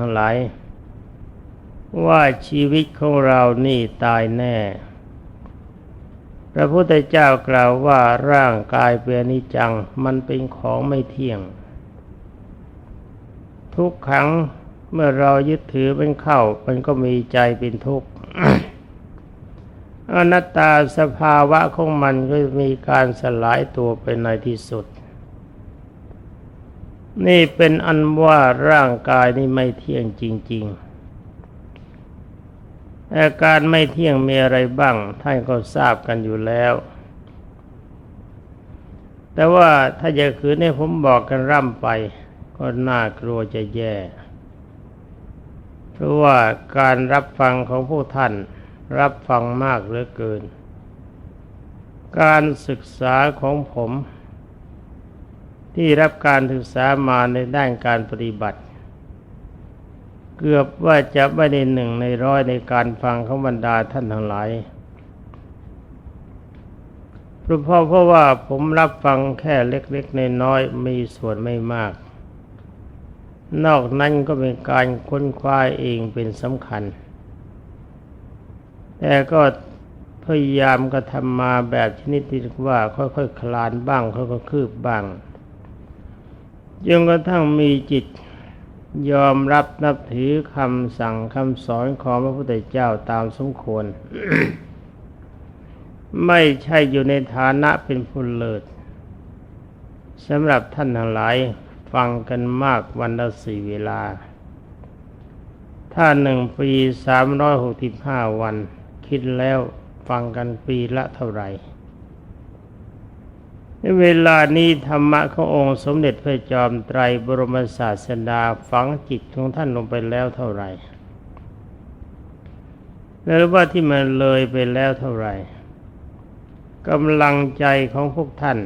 ทั้งหลาย ว่าชีวิตของเรานี่ตายแน่ พระพุทธเจ้ากล่าวว่าร่างกายเป็นนิจจัง มันเป็นของไม่เที่ยง ทุกครั้งเมื่อเรายึดถือเป็นเข้า มันก็มีใจเป็นทุกข์อนัตตาสภาวะของมันก็มีการสลายตัวไปในที่สุด นี่เป็นอันว่าร่างกายนี่ไม่เที่ยงจริง ๆ อาการไม่เที่ยงมีอะไรบ้างท่านก็ทราบกันอยู่แล้ว แต่ว่าถ้าจะคืนให้ผมบอกกันร่ำไป ก็น่ากลัวจะแย่ เพราะว่าการรับฟังของพวกท่านรับฟังมากเหลือเกิน การศึกษาของผม ที่รับการศึกษามาในด้านการปฏิบัติ เกือบว่าจะไม่ได้หนึ่งในร้อยในการฟังของบรรดาท่านทั้งหลายเพราะเพราะว่าผมรับฟังแค่เล็กๆน้อยมีส่วนไม่มาก นอกนั้นก็เป็นการค้นคว้าเองเป็นสำคัญ แต่ก็พยายามกระทำมาแบบชนิดที่ว่าค่อยๆคคลานบ้างค่อยๆคืบบ้าง จนกระทั่งมีจิตยอมรับนับถือคำสั่งคำสอนของพระพุทธเจ้าตามสมควร ไม่ใช่อยู่ในฐานะเป็นผู้เลิศสำหรับท่านทั้งหลายฟังกันมากวันละสี่เวลา ถ้าหนึ่งปีสามร้อยหกสิบห้าวัน คิดแล้วฟังกันปีละเท่าไหร่ เวลานี้ธรรมะขององค์สมเด็จพระจอมไตรบรมศาสดาฝังจิตของท่านลงไปแล้วเท่าไหร่แล้วว่าที่มันเลยไปแล้วเท่าไหร่กำลังใจของพวกท่าน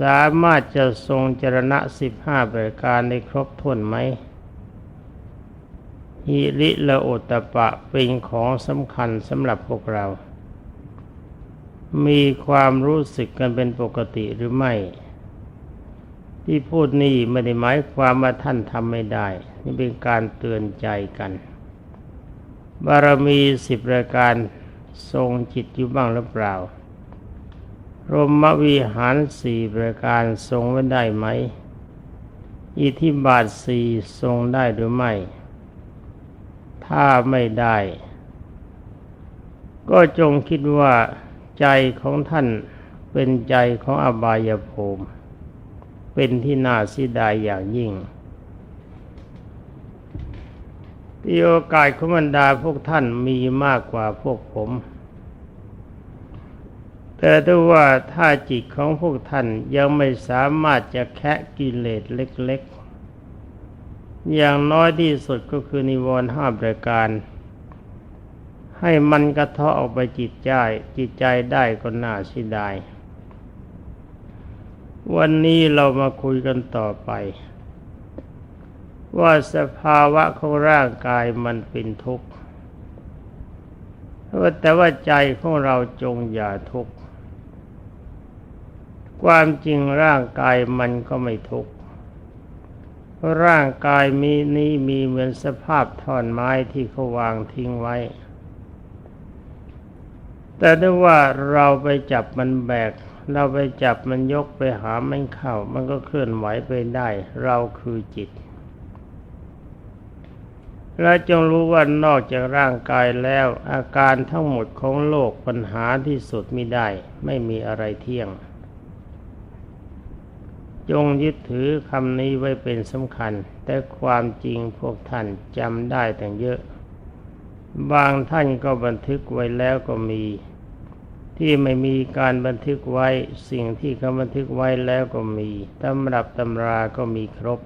สามารถจะทรงจรณะสิบห้าประการในครบถ้วนไหมฮิริละโอตปะเป็นของสำคัญสำหรับพวกเรา มีความรู้สึกกันเป็นปกติหรือไม่ ที่พูดนี่ไม่ได้หมายความว่าท่านทำไม่ได้ นี่เป็นการเตือนใจกัน บารมีสิบรายการทรงจิตอยู่บ้างหรือเปล่า รมวิหารสี่ประการทรงไว้ได้ไหม อิทิบาทสี่ทรงได้หรือไม่ ถ้าไม่ได้ ก็จงคิดว่า ใจของท่านเป็นใจของอบายภูมิ เป็นที่น่าเสียดายอย่างยิ่งที่โอกาสของบรรดาพวกท่านมีมากกว่าพวกผม แต่ถ้าว่าถ้าจิตของพวกท่านยังไม่สามารถจะแคะกิเลสเล็กๆ อย่างน้อยที่สุดก็คือนิวรณ์ห้าประการ ให้มันกระเทาะออกไปจิตใจ จิตใจได้ก็น่าเสียดาย วันนี้เรามาคุยกันต่อไป ว่าสภาวะของร่างกายมันเป็นทุกข์แต่ว่าใจของเราจงอย่าทุกข์ความจริงร่างกายมันก็ไม่ทุกข์ร่างกายมีนี้มีเหมือนสภาพท่อนไม้ที่เขาวางทิ้งไว้ แต่ถ้าว่าเราไปจับมันแบก เราไปจับมันยกไปหามันเข้า มันก็เคลื่อนไหวไปได้ เราคือจิต และจงรู้ว่านอกจากร่างกายแล้ว อาการทั้งหมดของโลกปัญหาที่สุดม่ได้ ไม่มีอะไรเที่ยง จงยึดถือคำนี้ไว้เป็นสำคัญ แต่ความจริงพวกท่านจำได้แต่เยอะ บางท่านก็บันทึกไว้แล้วก็มี ที่ไม่มีการบันทึกไว้สิ่งที่เขาบันทึกไว้แล้วก็มีตำรับตำราก็มีครบ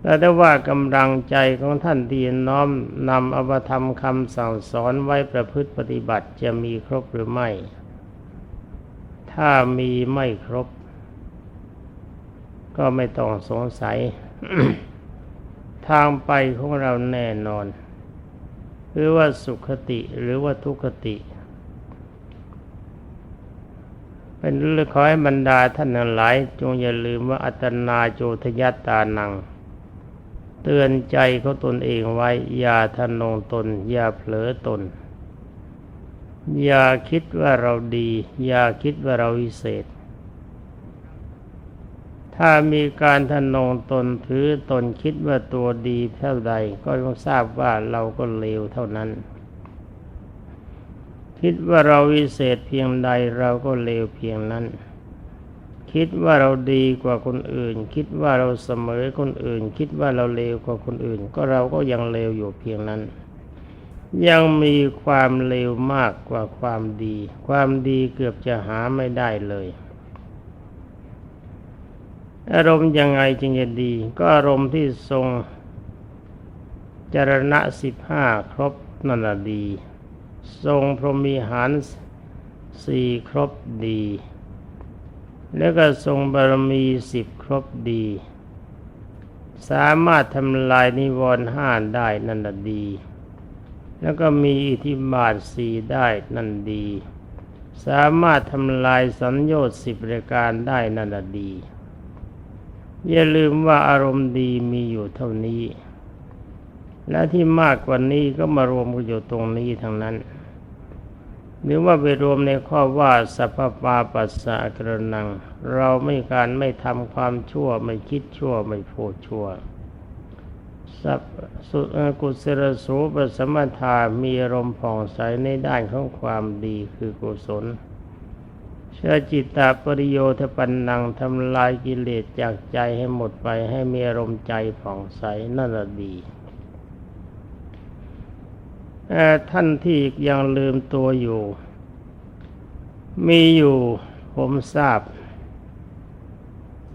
แต่ถ้ว่ากำลังใจของท่านที่น้อมนำอวธรรมคำสั่งสอนไว้ประพฤติปฏิบัติจะมีครบหรือไม่ ถ้ามีไม่ครบ ก็ไม่ต้องสงสัย ทางไปของเราแน่นอน หรือว่าสุขติหรือว่าทุกขติ เป็นเรื่องขอให้บรรดาท่านหลาย จงอย่าลืมว่าอัตนาโจทยัตตานัง เตือนใจเขาตนเองไว้ อย่าทะนงตน อย่าเผลอตน อย่าคิดว่าเราดี อย่าคิดว่าเราวิเศษ ถ้ามีการทนงตนถือตนคิดว่าตัวดีเท่าใดก็ต้องทราบว่าเราก็เลวเท่านั้น คิดว่าเราวิเศษเพียงใดเราก็เลวเพียงนั้น คิดว่าเราดีกว่าคนอื่น คิดว่าเราเสมอคนอื่น คิดว่าเราเลวกว่าคนอื่น ก็เราก็ยังเลวอยู่เพียงนั้น ยังมีความเลวมากกว่าความดี ความดีเกือบจะหาไม่ได้เลย อารมณ์ยังไงจึงจะดี ก็อารมณ์ที่ทรงจรณะสิบห้าครบนั่นแหะดี ทรงพรหมีหารสี่ครบดี แล้วก็ทรงบารมีสิบครบดี สามารถทำลายนิวรณ์ห้าได้นั่นแหะดี แล้วก็มีอิทธิบาทสี่ได้นั่นดี สามารถทำลายสัญญาสิบรายการได้นั่นแหะดี อย่าลืมว่าอารมณ์ดีมีอยู่เท่านี้ และที่มากกว่านี้ก็มารวมกันอยู่ตรงนี้ทั้งนั้น หรือว่าไปรวมในข้อว่าสัพพปาปัสสะกระนัง เราไม่การไม่ทำความชั่วไม่คิดชั่วไม่พูดชั่วสัพสุกุศลสูปสมถามีอารมณ์ผ่องใสในด้านของความดีคือกุศล เชื่อจิตตาปริโยทปันนังทำลายกิเลสจากใจให้หมดไปให้มีอารมณ์ใจผ่องใสนั่นแหละดีท่านที่ยังลืมตัวอยู่ มีอยู่ผมทราบ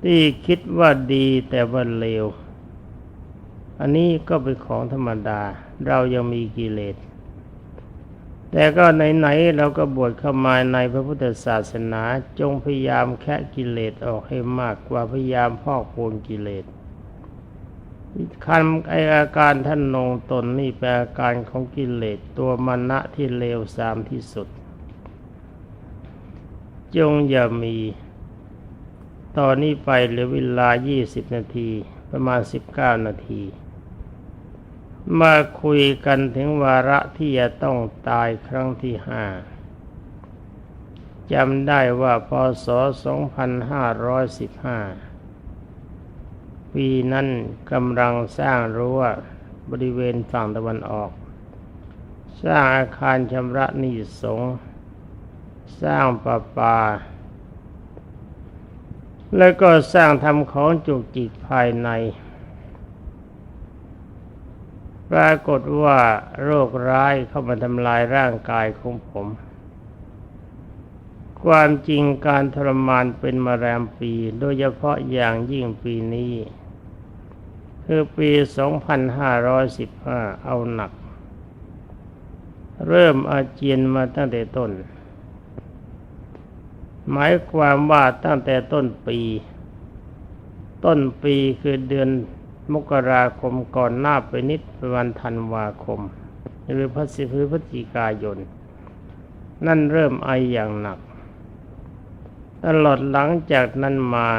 ที่คิดว่าดีแต่ว่าเลว อันนี้ก็เป็นของธรรมดา เรายังมีกิเลส แต่ก็ไหนๆเราก็บวชเข้ามาในพระพุทธศาสนาจงพยายามแคะกิเลสออกให้มากกว่าพยายามพอกพูนกิเลสคันไออาการท่านนงตนนี่เป็นอาการของกิเลสตัวมณะที่เลวทรามที่สุด จงอย่ามี ตอนนี้ไปเหลือเวลา 20 นาที ประมาณ 19 นาที มาคุยกันถึงวาระที่จะต้องตายครั้งที่ห้าจำได้ว่าพศ 2515 ปีนั้นกำลังสร้างรั้วบริเวณฝั่งตะวันออก สร้างอาคารชำระหนี้สงสร้างประปา แล้วก็สร้างทำของจุกจิกภายใน ปรากฏว่าโรคร้ายเข้ามาทำลายร่างกายของผม ความจริงการทรมานเป็นมาแรมปี โดยเฉพาะอย่างยิ่งปีนี้ คือปี 2515 เอาหนัก เริ่มอาเจียนมาตั้งแต่ต้น หมายความว่าตั้งแต่ต้นปี ต้นปีคือเดือน มกราคมก่อนหน้าไปนิดเป็นวันธันวาคมหรือพฤศจิกายน นั่นเริ่มไออย่างหนัก ตลอดหลังจากนั้นมา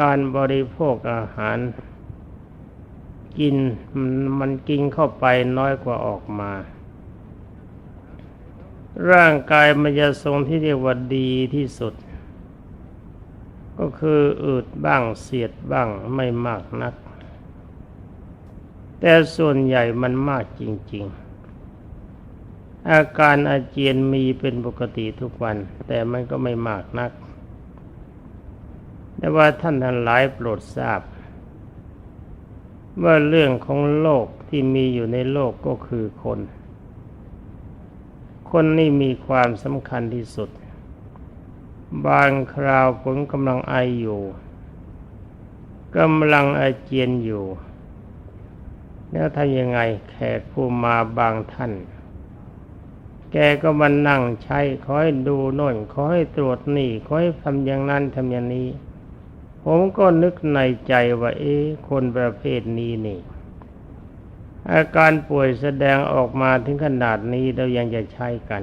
การบริโภคอาหาร กินมันกินเข้าไปน้อยกว่าออกมา ร่างกายมันจะทรงที่เรียกว่าดีที่สุด ก็คืออืดบ้างเสียดบ้างไม่มากนัก แต่ส่วนใหญ่มันมากจริง ๆ อาการอาเจียนมีเป็นปกติทุกวัน แต่มันก็ไม่มากนัก แต่ว่าท่านทั้งหลายโปรดทราบ ว่าเรื่องของโลกที่มีอยู่ในโลกก็คือคน คนนี่มีความสำคัญที่สุด บางคราวผมกำลังไออยู่กำลังอาเจียนอยู่ แล้วทำยังไงแขกผู้มาบางท่าน แกก็มานั่งใช้ขอให้ดูโน่นขอให้ตรวจนี่ขอให้ทำอย่างนั้นทำอย่างนี้ ผมก็นึกในใจว่า เอ๊ะคนประเภทนี้นี่ อาการป่วยแสดงออกมาถึงขนาดนี้เรายังจะใช้กัน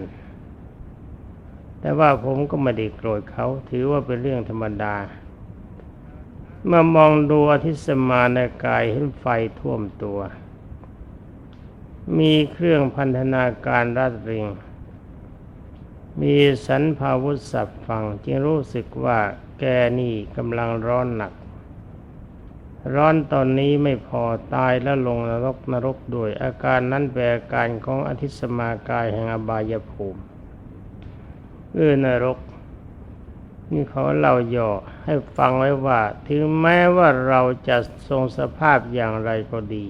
แต่ว่าผมก็ไม่ได้โกรธเขาถือว่าเป็นเรื่องธรรมดาเมื่อมองดูอธิสมาในกายเห็นไฟท่วมตัว มีเครื่องพันธนาการรัดริง มีสันพาวุธสับฟังจึงรู้สึกว่าแกนี่กำลังร้อนหนัก ร้อนตอนนี้ไม่พอตายแล้วลงนรกนรกด้วยอาการนั้นแปลอาการของอธิสมากายแห่งอบายภูมิ เอื้อนรก นี่เขาเล่าย่อให้ฟังไว้ว่า ถึงแม้ว่าเราจะทรงสภาพอย่างไรก็ดี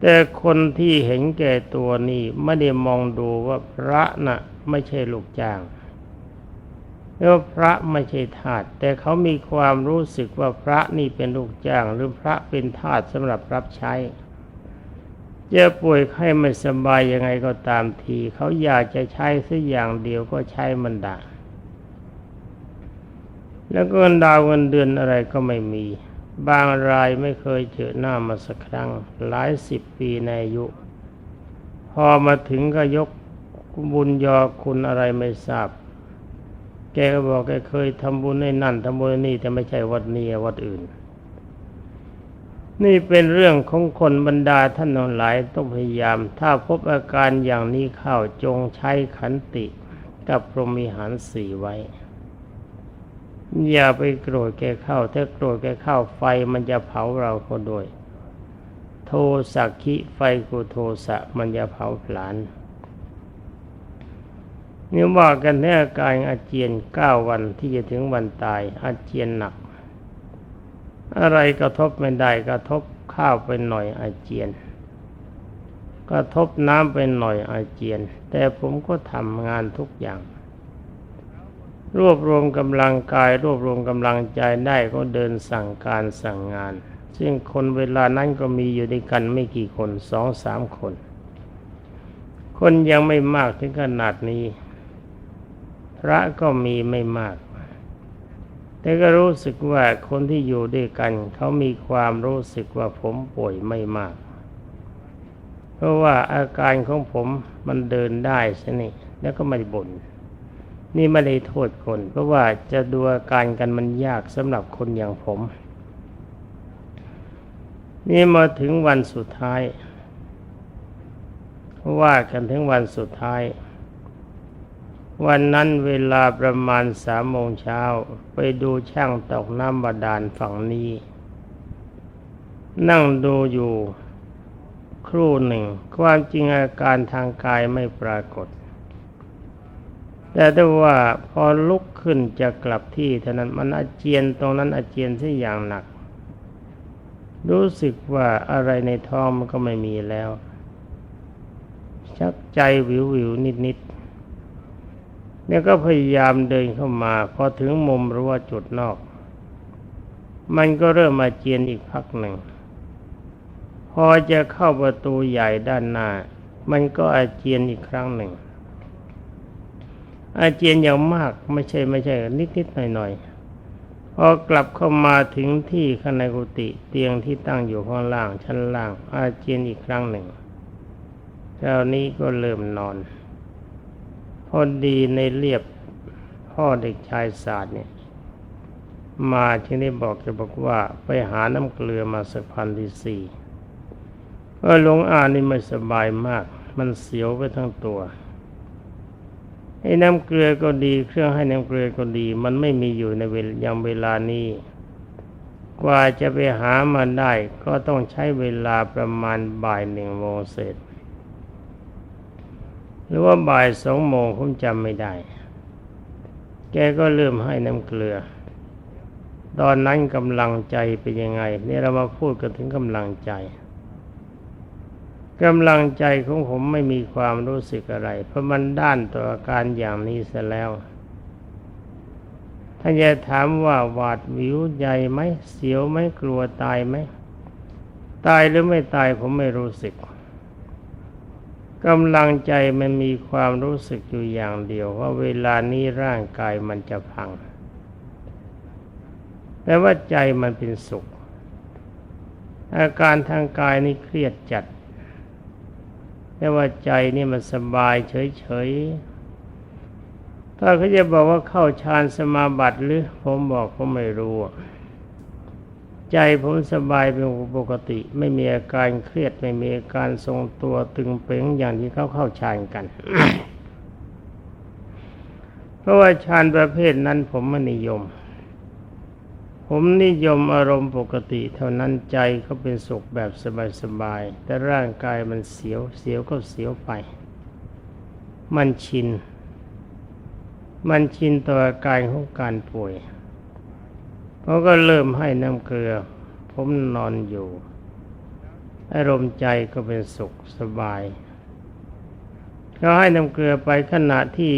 แต่คนที่เห็นแก่ตัวนี่ไม่ได้มองดูว่าพระน่ะไม่ใช่ลูกจ้างแล้วพระไม่ใช่ทาสแต่เขามีความรู้สึกว่าพระนี่เป็นลูกจ้าง หรือพระเป็นทาสสำหรับรับใช้ จะป่วยไข้ไม่สบายยังไงก็ตามที เขาอยากจะใช้สักอย่างเดียวก็ใช้มันได้แล้วก็เงินดาวเงินเดือนอะไรก็ไม่มี บางรายไม่เคยเจอหน้ามาสักครั้ง หลายสิบปีในอายุ พอมาถึงก็ยกบุญยอคุณอะไรไม่ทราบ แกก็บอกแกเคยทำบุญในนั่นทำบุญนี่แต่ไม่ใช่วัดนี้วัดอื่น นี่เป็นเรื่องของคนบรรดาท่านหลายต้องพยายาม ถ้าพบอาการอย่างนี้เข้าจงใช้ขันติกับพรหมิหารสี่ไว้ อย่าไปโกรธแกเข้า ถ้าโกรธแกเข้าไฟมันจะเผาเราก็ด้วย โทสักขิไฟกุโทสะมันจะเผาผลาญนี่ว่ากันในอาการอาเจียนเก้าวันที่จะถึงวันตายอาเจียนหนัก อะไรกระทบไม่ได้กระทบข้าวไปหน่อยอาเจียน กระทบน้ำไปหน่อยอาเจียน แต่ผมก็ทำงานทุกอย่าง รวบรวมกำลังกาย รวบรวมกำลังใจได้ก็เดินสั่งการสั่งงาน ซึ่งคนเวลานั้นก็มีอยู่ด้วยกันไม่กี่คนสองสามคน คนยังไม่มากถึงขนาดนี้ พระก็มีไม่มาก แต่ก็รู้สึกว่าคนที่อยู่ด้วยกัน เขามีความรู้สึกว่าผมป่วยไม่มาก เพราะว่าอาการของผมมันเดินได้ใช่นี่แล้วก็ไม่บ่นนี่ไม่ได้โทษคน เพราะว่าจะดูอาการกันมันยากสำหรับคนอย่างผม นี่มาถึงวันสุดท้ายว่ากันถึงวันสุดท้าย วันนั้นเวลาประมาณสามโมงเช้าไปดูช่างตกน้ำบาดาลฝั่งนี้ นั่งดูอยู่ ครู่หนึ่ง ความจริงอาการทางกายไม่ปรากฏ แต่ถ้ว่าพอลุกขึ้นจะกลับที่เท่านั้นมันอาเจียนตรงนั้นอาเจียนที่อย่างหนัก รู้สึกว่าอะไรในท้องมันก็ไม่มีแล้ว ชักใจวิววิวนิดนิด เนี่ยก็พยายามเดินเข้ามา พอถึงมุมรั้วจุดนอก มันก็เริ่มมาเจียนอีกพักหนึ่ง พอจะเข้าประตูใหญ่ด้านหน้า มันก็อาเจียนอีกครั้งหนึ่ง อาเจียนอย่างมากไม่ใช่ไม่ใช่ นิดนิดหน่อยหน่อยพอกลับเข้ามาถึงที่ข้างในกุฏิเตียงที่ตั้งอยู่ข้างล่างชั้นล่าง อาเจียนอีกครั้งหนึ่งคราวนี้ก็เริ่มนอน พอดีในเรียบพ่อเด็กชายศาสตร์เนี่ยมาที่นี่บอกจะบอกว่าไปหาน้ำเกลือมาสักพันที่สี่เพราะหลวงอานี่ไม่สบายมาก มันเสียวไปทั้งตัวให้น้ำเกลือก็ดี เครื่องให้น้ำเกลือก็ดี มันไม่มีอยู่ในเวลยังเวลานี้ กว่าจะไปหามาได้ ก็ต้องใช้เวลาประมาณบ่ายหนึ่งโมงเศษ หรือว่าบ่ายสองโมงผมจำไม่ได้ แกก็เริ่มให้น้ำเกลือ ตอนนั้นกำลังใจเป็นยังไง นี่เรามาพูดกันถึงกำลังใจกำลังใจของผมไม่มีความรู้สึกอะไร เพราะมันด้านต่ออาการอย่างนี้เสียแล้วถ้านจะถามว่าหวาดวิวใหญ่ไหมเสียวไหมกลัวตายไหมตายหรือไม่ตายผมไม่รู้สึก กำลังใจมันมีความรู้สึกอยู่อย่างเดียว ว่าเวลานี้ร่างกายมันจะพัง แต่ว่าใจมันเป็นสุข อาการทางกายนี่เครียดจัด แต่ว่าใจนี่มันสบายเฉยๆ ถ้าเขาจะบอกว่าเข้าฌานสมาบัติหรือ ผมบอกผมไม่รู้ ใจผมสบายเป็นปกติ ไม่มีอาการเครียดไม่มีอาการทรงตัวตึงเป๋งอย่างที่เขาเข้าฌานกัน เพราะว่าฌานประเภทนั้นผมไม่นิยม ผมนิยมอารมณ์ปกติ เท่านั้นใจเขาเป็นสุขแบบสบายๆแต่ร่างกายมันเสียวเสียวก็เสียวไป มันชิน มันชินต่ออาการของการป่วย เขาก็เริ่มให้น้ำเกลือ ผมนอนอยู่อารมณ์ใจก็เป็นสุขสบายเขาให้น้ำเกลือไปขณะที่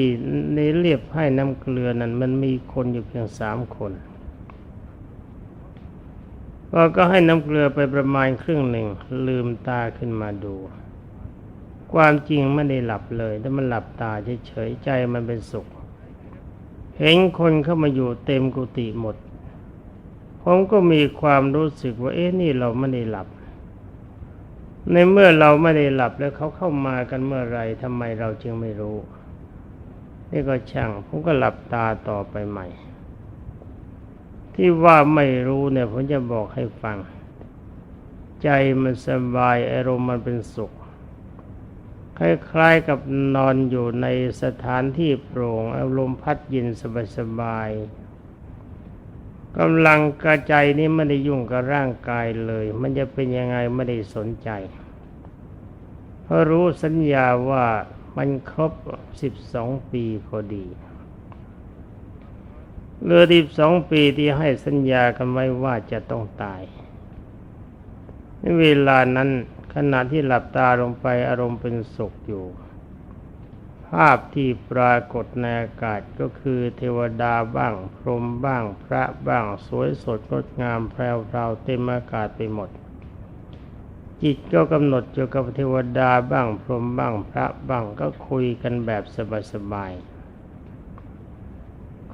ในเรียบให้น้ำเกลือนั้น มันมีคนอยู่เพียงสามคนพอก็ให้น้ำเกลือไปประมาณครึ่งหนึ่ง ลืมตาขึ้นมาดู ความจริงไม่ได้หลับเลย แต่มันหลับตาเฉยๆใจมันเป็นสุข เห็นคนเข้ามาอยู่เต็มกุฏิหมด ผมก็มีความรู้สึกว่า เอ๊ะนี่เราไม่ได้หลับ ในเมื่อเราไม่ได้หลับแล้วเขาเข้ามากันเมื่อไรทำไมเราจึงไม่รู้ นี่ก็ช่าง ผมก็หลับตาต่อไปใหม่ ที่ว่าไม่รู้เนี่ยผมจะบอกให้ฟัง ใจมันสบายอารมณ์มันเป็นสุขคล้ายๆกับนอนอยู่ในสถานที่โปร่งอารมณ์พัดเย็นสบาย กำลังกระใจนี้ไม่ได้ยุ่งกับร่างกายเลย มันจะเป็นยังไงไม่ได้สนใจเพราะรู้สัญญาว่ามันครบสิบสองปีพอดีเรือสิบสองปีที่ให้สัญญากันไว้ว่าจะต้องตาย ในเวลานั้นขณะที่หลับตาลงไปอารมณ์เป็นสุขอยู่ ภาพที่ปรากฏในอากาศก็คือเทวดาบ้าง พรหมบ้าง พระบ้าง สวยสดงดงามแพรวพราวเต็มอากาศไปหมด จิตก็กำหนดอยู่กับเทวดาบ้าง พรหมบ้าง พระบ้างก็คุยกันแบบสบายๆ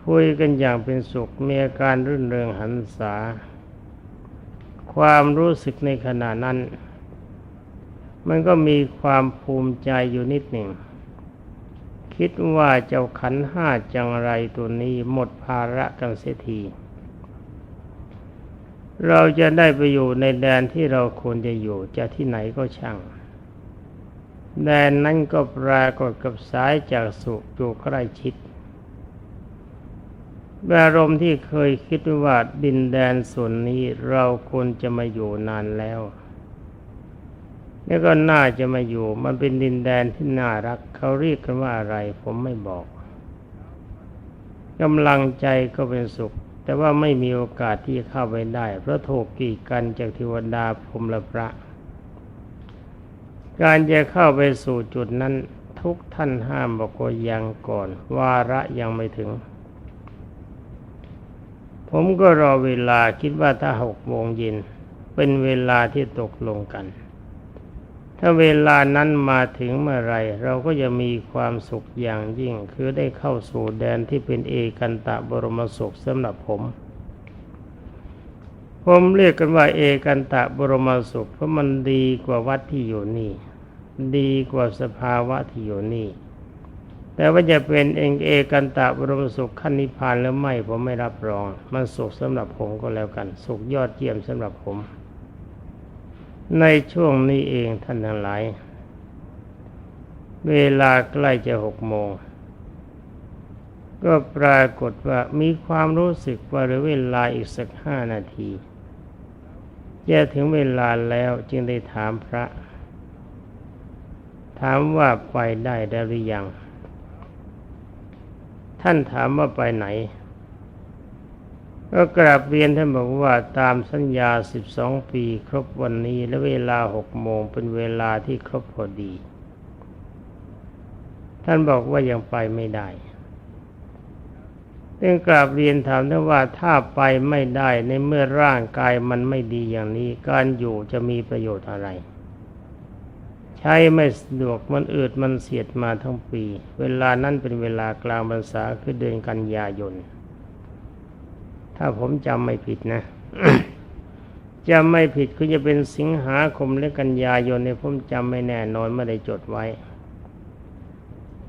คุยกันอย่างเป็นสุขมีอาการรื่นเริงหันษา ความรู้สึกในขณะนั้น มันก็มีความภูมิใจอยู่นิดหนึ่ง คิดว่าเจ้าขันห้าจังไรตัวนี้หมดภาระกันเสียทีเราจะได้ไปอยู่ในแดนที่เราควรจะอยู่จะที่ไหนก็ช่าง แดนนั้นก็ปรากฏกับสายจากสุอยู่ใกล้ชิดอารมณ์ที่เคยคิดว่าดินแดนส่วนนี้เราควรจะมาอยู่นานแล้ว นี่ก็น่าจะมาอยู่ มันเป็นดินแดนที่น่ารัก เขาเรียกกันว่าอะไร ผมไม่บอกกำลังใจก็เป็นสุข แต่ว่าไม่มีโอกาสที่เข้าไปได้ เพราะถูกกีดกันจากเทวดาพรมละพระ การจะเข้าไปสู่จุดนั้น ทุกท่านห้ามบอกว่ายังก่อน วาระยังไม่ถึง ผมก็รอเวลาคิดว่าถ้าหกโมงเย็นเป็นเวลาที่ตกลงกัน ถ้าเวลานั้นมาถึงเมื่อไรเราก็จะมีความสุขอย่างยิ่ง คือได้เข้าสู่แดนที่เป็นเอกันตะบรมสุขสำหรับผม ผมเรียกกันว่าเอกันตะบรมสุข เพราะมันดีกว่าวัดที่อยู่นี่ ดีกว่าสภาวะที่อยู่นี่ แต่ว่าจะเป็นเองเอกันตะบรมสุขขั้นนิพพานหรือไม่ผมไม่รับรอง มันสุขสำหรับผมก็แล้วกัน สุขยอดเยี่ยมสำหรับผม ในช่วงนี้เองท่านทั้งหลาย เวลาใกล้จะหกโมง ก็ปรากฏว่ามีความรู้สึกว่าเหลือเวลาอีกสักห้านาทีจะถึงเวลาแล้วจึงได้ถามพระ ถามว่าไปได้แล้หรือยัง ท่านถามว่าไปไหน ก็กราบเรียนท่านบอกว่าตามสัญญาสิบสองปีครบวันนี้และเวลาหกโมงเป็นเวลาที่ครบพอดี ท่านบอกว่ายังไปไม่ได้เรื่องกราบเรียนถามท่านว่าถ้าไปไม่ได้ในเมื่อร่างกายมันไม่ดีอย่างนี้ การอยู่จะมีประโยชน์อะไร ใช้ไม่สะดวกมันอืดมันเสียดมาทั้งปี เวลานั้นเป็นเวลากลางพรรษาคือเดือนกันยายน ถ้าผมจำไม่ผิดนะจำไม่ผิดคือจะเป็นสิงหาคมหรือกันยายนเนี่ยผมจำไม่แน่นอนไม่ได้จดไว้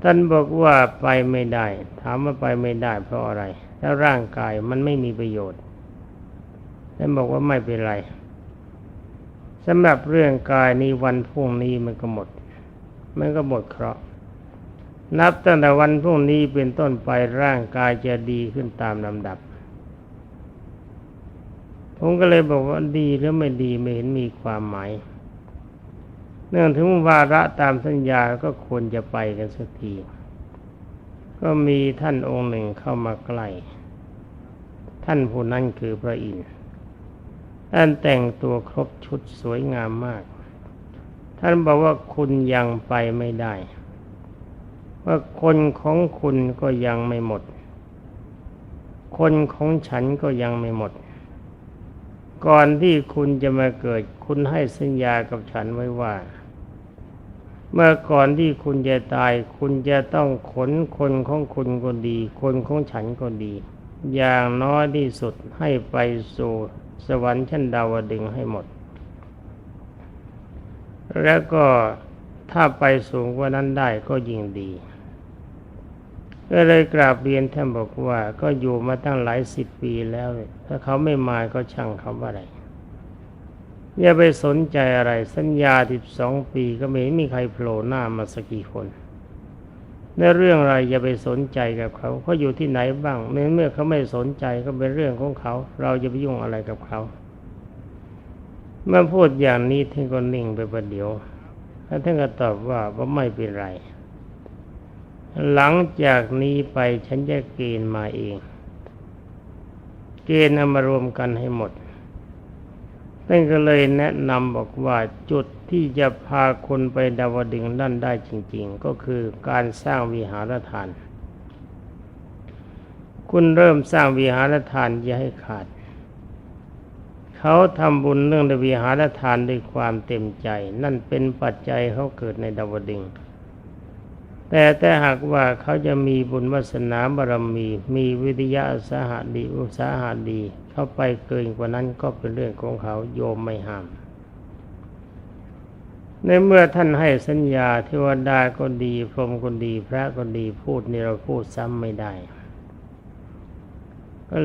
ท่านบอกว่าไปไม่ได้ ถามว่าไปไม่ได้ เพราะอะไรถ้าร่างกายมันไม่มีประโยชน์แล้วบอกว่าไม่เป็นไรสำหรับเรื่องกายนี้วันพรุ่งนี้มันก็หมด มันก็หมดเคราะห์นับตั้งแต่วันพรุ่งนี้เป็นต้นไปร่างกายจะดีขึ้นตามลำดับ ผมก็เลยบอกว่าดีหรือไม่ดีไม่เห็นมีความหมายเนื่องถึงวาระตามสัญญาก็ควรจะไปกันสักที ก็มีท่านองค์หนึ่งเข้ามาใกล้ ท่านผู้นั้นคือพระอินทร์ท่านแต่งตัวครบชุดสวยงามมาก ท่านบอกว่าคุณยังไปไม่ได้ ว่าคนของคุณก็ยังไม่หมด คนของฉันก็ยังไม่หมด ก่อนที่คุณจะมาเกิด คุณให้สัญญากับฉันไว้ว่า เมื่อก่อนที่คุณจะตาย คุณจะต้องขนคนของคุณก็ดี คนของฉันก็ดี อย่างน้อยที่สุดให้ไปสู่สวรรค์ชั้นดาวดึงให้หมด แล้วก็ถ้าไปสูงกว่านั้นได้ก็ยิ่งดี ก็เลยกราบเรียนท่านบอกว่า ก็อยู่มาตั้งหลายสิบปีแล้ว ถ้าเขาไม่มาก็ช่างเขาอะไร อย่าไปสนใจอะไร สัญญาสิบสองปีก็ไม่มีใครโผล่หน้ามาสักกี่คนในเรื่องอะไรอย่าไปสนใจกับเขาเขาอยู่ที่ไหนบ้างเมื่อเขาไม่สนใจก็เป็นเรื่องของเขา เราจะไปยุ่งอะไรกับเขาเมื่อพูดอย่างนี้ท่านก็นิ่งไปประเดี๋ยวแล้วท่านก็ตอบว่าว่าไม่เป็นไร หลังจากนี้ไปฉันจะเกณฑ์มาเอง เกณฑ์เอามารวมกันให้หมดท่านก็เลยแนะนำบอกว่าจุดที่จะพาคนไปดาวดึงนั่นได้จริง ๆ ก็คือการสร้างวิหารทาน คุณเริ่มสร้างวิหารทานอย่าให้ขาด เขาทำบุญเรื่องในวิหารทานด้วยความเต็มใจ นั่นเป็นปัจจัยเขาเกิดในดาวดึง แต่แต่หากว่าเขาจะมีบุญวาสนาบารมี มีวิทยาสาหะดีอุสาหะดี เข้าไปเกินกว่านั้นก็เป็นเรื่องของเขาโยมไม่ห้าม ในเมื่อท่านให้สัญญาเทวดาก็ดี พรหมก็ดี พระก็ดีพูดนี่เราพูดซ้ำไม่ได้ก็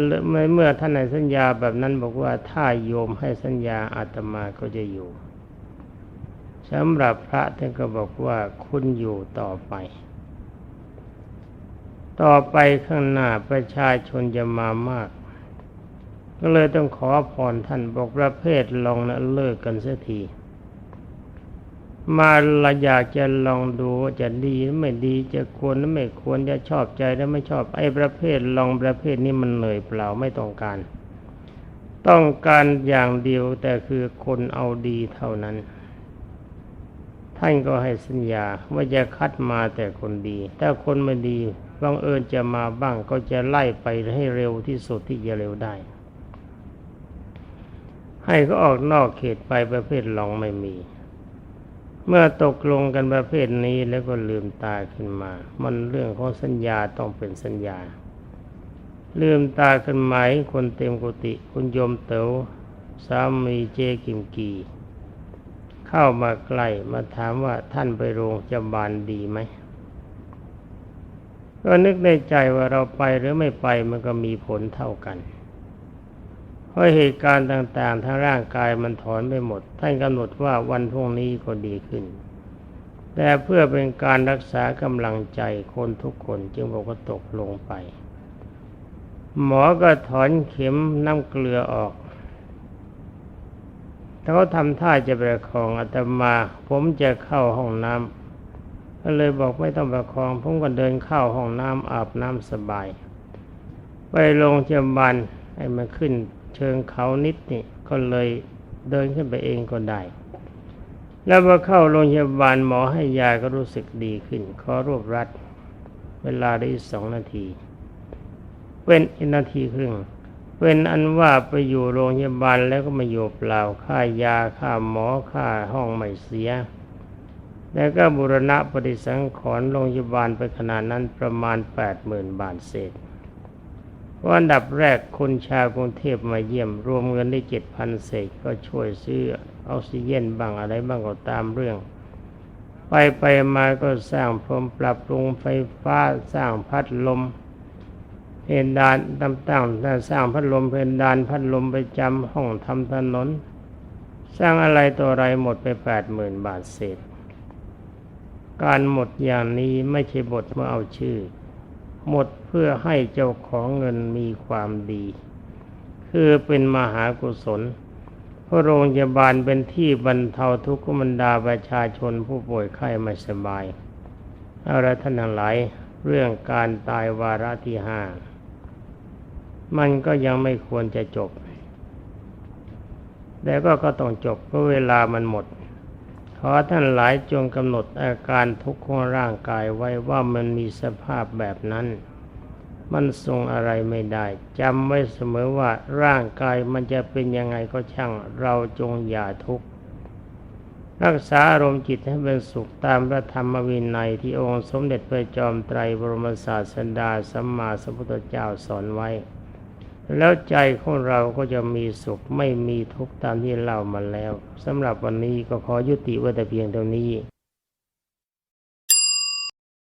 เมื่อท่านให้สัญญาแบบนั้นบอกว่าถ้าโยมให้สัญญาอาตมาก็จะอยู่ สำหรับพระท่านก็บอกว่าคุณอยู่ต่อไป ต่อไปข้างหน้าประชาชนจะมามาก ก็เลยต้องขอพรท่านบอกประเภทลองนะเลิกกันเสียที มาเราอยากจะลองดูว่าจะดีหรือไม่ดีจะควรหรือไม่ควรจะชอบใจหรือไม่ชอบไอ้ประเภทลองประเภทนี้มันเหนื่อยเปล่าไม่ต้องการ ต้องการอย่างเดียวแต่คือคนเอาดีเท่านั้น ท่านก็ให้สัญญาว่าจะคัดมาแต่คนดี ถ้าคนไม่ดีบังเอิญจะมาบ้างก็จะไล่ไปให้เร็วที่สุดที่จะเร็วได้ ให้เขาออกนอกเขตไปประเภทลองไม่มี เมื่อตกลงกันประเภทนี้แล้วก็ลืมตาขึ้นมา มันเรื่องของสัญญาต้องเป็นสัญญา ลืมตาขึ้นไหมคนเต็มกุฏิคุณยมเต๋อสามีเจกิมกี เข้ามาใกล้มาถามว่าท่านไปโรงพยาบาลดีไหมก็นึกในใจว่าเราไปหรือไม่ไปมันก็มีผลเท่ากัน เพราะเหตุการณ์ต่างๆทางร่างกายมันถอนไปหมด ท่านกำหนดว่าวันพรุ่งนี้ก็ดีขึ้น แต่เพื่อเป็นการรักษากำลังใจคนทุกคนจึงบอกว่าตกลงไป หมอก็ถอนเข็มน้ำเกลือออก ถ้าเขาทำท่าจะประคองอาตมา ผมจะเข้าห้องน้ำก็เลยบอกไม่ต้องประคอง ผมก็เดินเข้าห้องน้ำอาบน้ำสบาย ไปโรงพยาบาลให้มันขึ้นเชิงเขานิดนี่ก็เลยเดินขึ้นไปเองก็ได้ แล้วพอเข้าโรงพยาบาลหมอให้ยาก็รู้สึกดีขึ้น ขอรวบรัด เวลาได้สองนาที เป็นอีนาทีครึ่ง เป็นอันว่าไปอยู่โรงพยาบาลแล้วก็มาอยู่เปล่าค่ายาค่าหมอค่าห้องไม่เสีย แล้วก็บุรณะปฏิสังขรณ์โรงพยาบาลไปขนาดนั้นประมาณแปดหมื่นบาทเศษวันดับแรกคนชาวกรุงเทพมาเยี่ยม รวมเงินได้เจ็ดพันเศษก็ช่วยซื้อออกซิเจนบ้างอะไรบ้างก็ตามเรื่อง ไปไปมาก็สร้างพรมปรับปรุงไฟฟ้าสร้างพัดลม เพดานตำตั้งสร้างพัดลมเพดานพัดลมไปจำห้องทำถนน สร้างอะไรตัวอะไรหมดไปแปดหมื่นบาทเศษ การหมดอย่างนี้ไม่ใช่บทเมื่อเอาชื่อ หมดเพื่อให้เจ้าของเงินมีความดี คือเป็นมหากุศลพระโรงพยาบาลเป็นที่บรรเทาทุกข์บรรดาประชาชนผู้ป่วยไข้ไม่สบาย เอาละท่านทั้งหลายเรื่องการตายวาระที่ห้า มันก็ยังไม่ควรจะจบ แต่ก็ก็ต้องจบเพราะเวลามันหมด ขอท่านหลายจงกำหนดอาการทุกข์ของร่างกายไว้ว่ามันมีสภาพแบบนั้น มันทรงอะไรไม่ได้จำไว้เสมอว่าร่างกายมันจะเป็นยังไงก็ช่าง เราจงอย่าทุกข์รักษาอารมณ์จิตให้เป็นสุขตามพระธรรมวินัยที่องค์สมเด็จพระจอมไตรบรมศาสดาสัมมาสัมพุทธเจ้าสอนไว้ แล้วใจของเราก็จะมีสุขไม่มีทุกข์ตามที่เล่ามาแล้วสำหรับวันนี้ก็ขอยุติไว้แต่เพียงเท่านี้